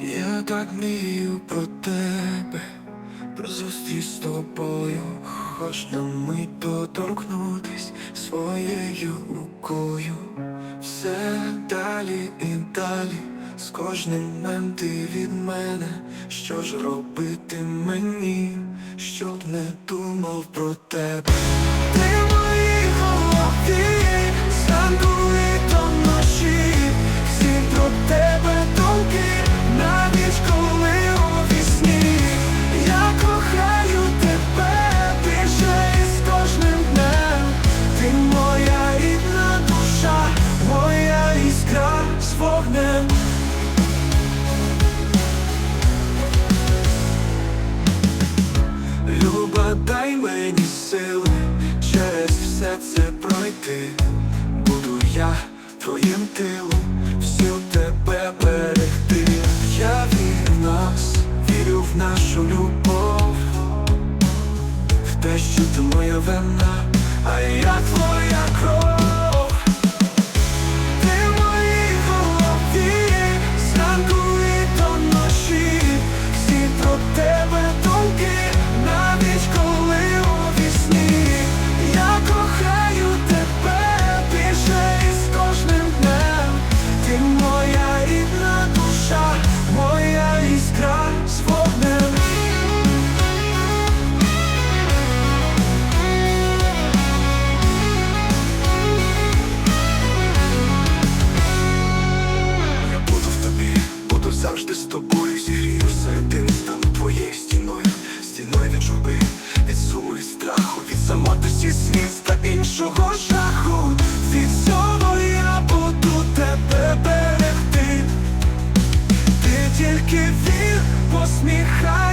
Я так мрію про тебе, про зустріч з тобою, хоч на мить доторкнутись своєю рукою. Все далі і далі, з кожним днем ти від мене, що ж робити мені, щоб не думав про тебе. Ти в моїй голові, зранку пройти. Буду я твоїм тилом, всю тебе берегти. Я вірю в нас, вірю в нашу любов, в те, що ти моя вина, а я твоя кров. Посміхайся,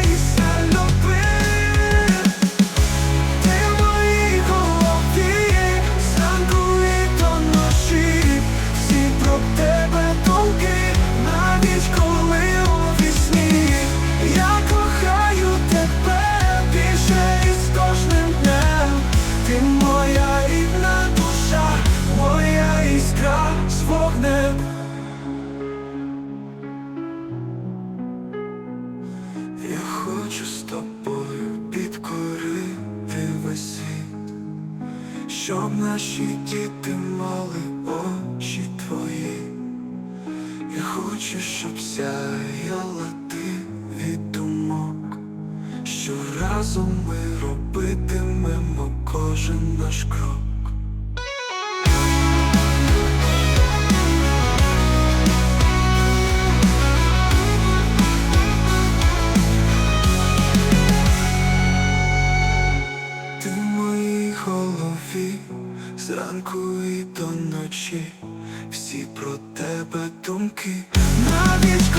щоб наші діти мали очі твої. Я хочу, щоб сяяла ти від думок, що разом ми робитимемо кожен наш крок. Зранку і до ночі, всі про тебе думки, навіть